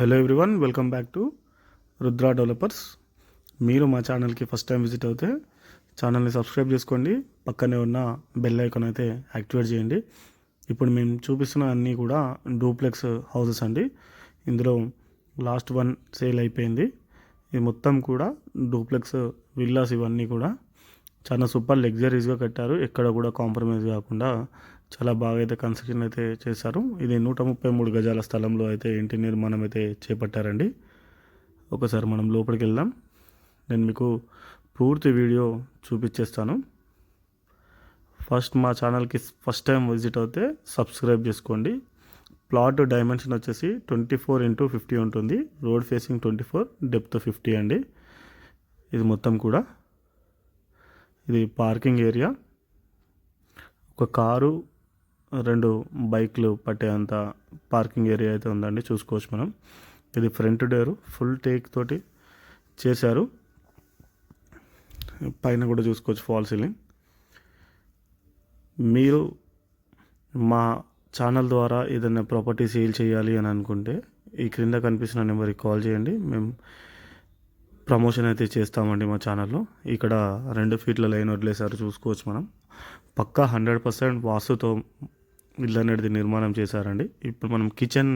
Hello everyone welcome back to Rudra developers మీరు మా ఛానల్కి ఫస్ట్ టైం విజిట్ అవుతే ఛానల్ని సబ్స్క్రైబ్ చేసుకోండి. పక్కనే ఉన్న బెల్ ఐకాన్ అయితే యాక్టివేట్ చేయండి. ఇప్పుడు మేము చూపిస్తున్న అన్నీ కూడా డూప్లెక్స్ హౌసెస్ అండి. ఇందులో లాస్ట్ వన్ సేల్ అయిపోయింది. ఇది మొత్తం కూడా డూప్లెక్స్ విల్లాస్ ఇవన్నీ కూడా చాలా సూపర్ లగ్జరీస్గా కట్టారు. ఎక్కడ కూడా కాంప్రమైజ్ కాకుండా చాలా బాగా అయితే కన్స్ట్రక్షన్ అయితే చేశారు. ఇది నూట ముప్పై మూడు గజాల స్థలంలో అయితే ఇంటి నిర్మాణం అయితే చేపట్టారండి. ఒకసారి మనం లోపలికి వెళ్దాం. నేను మీకు పూర్తి వీడియో చూపించేస్తాను. ఫస్ట్ మా ఛానల్కి ఫస్ట్ టైం విజిట్ అవుతే సబ్స్క్రైబ్ చేసుకోండి. ప్లాట్ డైమెన్షన్ వచ్చేసి ట్వంటీ ఫోర్ ఇంటూ ఫిఫ్టీ ఉంటుంది. Road facing twenty four depth fifty అండి. ఇది మొత్తం కూడా. ఇది పార్కింగ్ ఏరియా. ఒక కారు రెండు బైక్లు పట్టేంత పార్కింగ్ ఏరియా అయితే ఉందండి చూసుకోవచ్చు మనం. ఇది ఫ్రంట్ డోర్ ఫుల్ టేక్ తోటి చేశారు. పైన కూడా చూసుకోవచ్చు ఫాల్ సీలింగ్. మీరు మా ఛానల్ ద్వారా ఏదైనా ప్రాపర్టీ సేల్ చేయాలి అని అనుకుంటే ఈ క్రింద కనిపిస్తున్న నెంబర్కి కాల్ చేయండి. మేము ప్రమోషన్ అయితే చేస్తామండి మా ఛానల్లో. ఇక్కడ రెండు ఫీట్ల లైన్ వదిలేసారు చూసుకోవచ్చు మనం. పక్కా హండ్రెడ్ పర్సెంట్ వాస్తుతో ఇల్లు అనేది నిర్మాణం చేశారండి. ఇప్పుడు మనం కిచెన్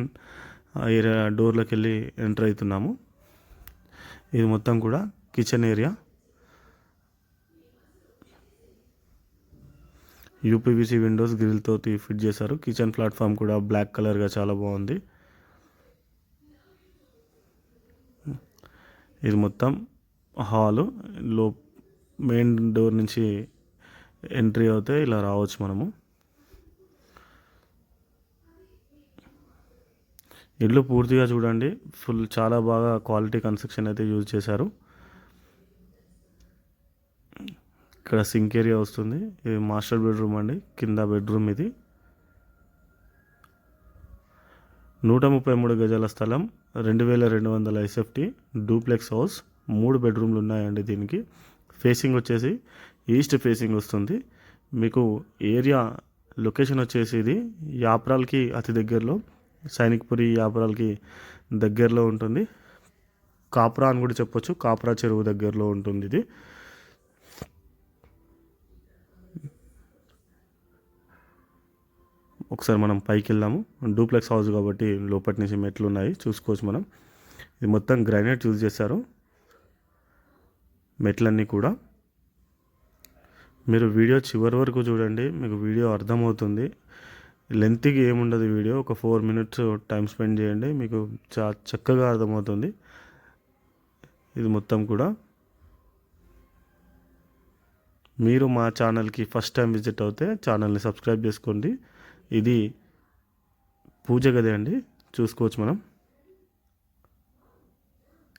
ఏరియా డోర్లోకి వెళ్ళి ఎంటర్ అవుతున్నాము. ఇది మొత్తం కూడా కిచెన్ ఏరియా. యూపీవీసీ విండోస్ గ్రిల్తో ఫిట్ చేశారు. కిచెన్ ప్లాట్ఫామ్ కూడా బ్లాక్ కలర్గా చాలా బాగుంది. ఇది మొత్తం హాలు. లో మెయిన్ డోర్ నుంచి ఎంట్రీ అవుతే ఇలా రావచ్చు మనము. ఇల్లు పూర్తిగా చూడండి. ఫుల్ చాలా బాగా క్వాలిటీ కన్స్ట్రక్షన్ అయితే యూజ్ చేశారు. ఇక్కడ సింక్ ఏరియా వస్తుంది. ఇది మాస్టర్ బెడ్రూమ్ అండి. కింద బెడ్రూమ్ ఇది. నూట ముప్పై మూడు గజాల స్థలం. రెండు వేల రెండు వందల ఎస్ఎఫ్టీ డూప్లెక్స్ హౌస్ మూడు బెడ్రూమ్లు ఉన్నాయండి దీనికి. ఫేసింగ్ వచ్చేసి ఈస్ట్ ఫేసింగ్ వస్తుంది. మీకు ఏరియా లొకేషన్ వచ్చేసి ఇది యాప్రాల్కి అతి దగ్గరలో. సైనిక్పురి యాపురాలకి దగ్గరలో ఉంటుంది. కాప్రా అని కూడా చెప్పొచ్చు. కాప్రా చెరువు దగ్గరలో ఉంటుంది ఇది. ఒకసారి మనం పైకి వెళ్దాము డూప్లెక్స్ హౌస్ కాబట్టి లోపటి నుంచి మెట్లు ఉన్నాయి. చూసుకోవచ్చు మనం. ఇది మొత్తం గ్రానైట్ యూజ్ చేశారు. మెట్లన్నీ కూడా. మీరు వీడియో చివరి వరకు చూడండి. మీకు వీడియో అర్థమవుతుంది. లెంత్కి ఏముండదు వీడియో. ఒక ఫోర్ మినిట్స్ టైం స్పెండ్ చేయండి. మీకు చా చక్కగా అర్థమవుతుంది. ఇది మొత్తం కూడా. మీరు మా ఛానల్కి ఫస్ట్ టైం విజిట్ అవుతే ఛానల్ని సబ్స్క్రైబ్ చేసుకోండి. ఇది పూజ గది అండి. చూసుకోవచ్చు మనం.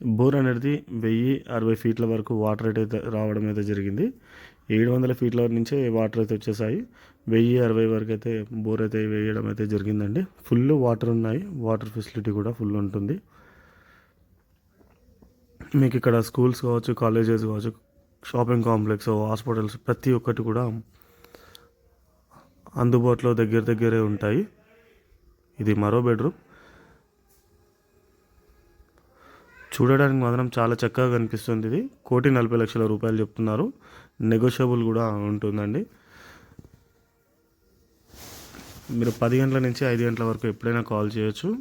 బోర్ అనేది వెయ్యి అరవై ఫీట్ల వరకు వాటర్ అయితే రావడం అయితే జరిగింది. ఏడు వందల ఫీట్ల నుంచే వాటర్ అయితే వచ్చేసాయి. వెయ్యి అరవై వరకు అయితే బోర్ అయితే వేయడం అయితే జరిగిందండి. ఫుల్ వాటర్ ఉన్నాయి. వాటర్ ఫెసిలిటీ కూడా ఫుల్ ఉంటుంది. మీకు ఇక్కడ స్కూల్స్ కావచ్చు కాలేజెస్ కావచ్చు షాపింగ్ కాంప్లెక్స్ హాస్పిటల్స్ ప్రతి ఒక్కటి కూడా అందుబాటులో దగ్గర దగ్గరే ఉంటాయి. ఇది మరో బెడ్రూమ్. చూడడానికి మాత్రం చాలా చక్కగా కనిపిస్తుంది ఇది. కోటి నలభై లక్షల రూపాయలు చెప్తున్నారు. నెగోషియబుల్ కూడా ఉంటుందండి. మీరు పది గంటల నుంచి ఐదు గంటల వరకు ఎప్పుడైనా కాల్ చేయొచ్చు.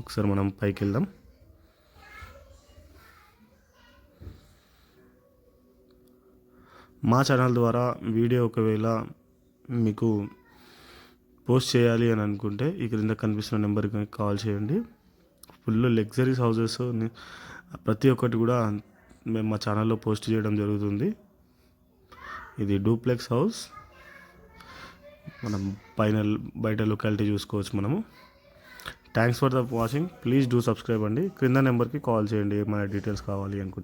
ఒకసారి మనం పైకి వెళ్దాం. మా ఛానల్ ద్వారా వీడియో ఒకవేళ మీకు పోస్ట్ చేయాలి అని అనుకుంటే ఈ క్రింద కనిపిస్తున్న నెంబర్కి కాల్ చేయండి. ఫుల్ లగ్జరీస్ హౌసెస్ ప్రతి ఒక్కటి కూడా మేము మా ఛానల్లో పోస్ట్ చేయడం జరుగుతుంది. ఇది డూప్లెక్స్ హౌస్ మనం పైన బయట లొకాలిటీ చూసుకోవచ్చు మనము. Thanks for the watching please do subscribe అండి. క్రింద నెంబర్కి కాల్ చేయండి. ఏమైనా డీటెయిల్స్ కావాలి అనుకుంటే.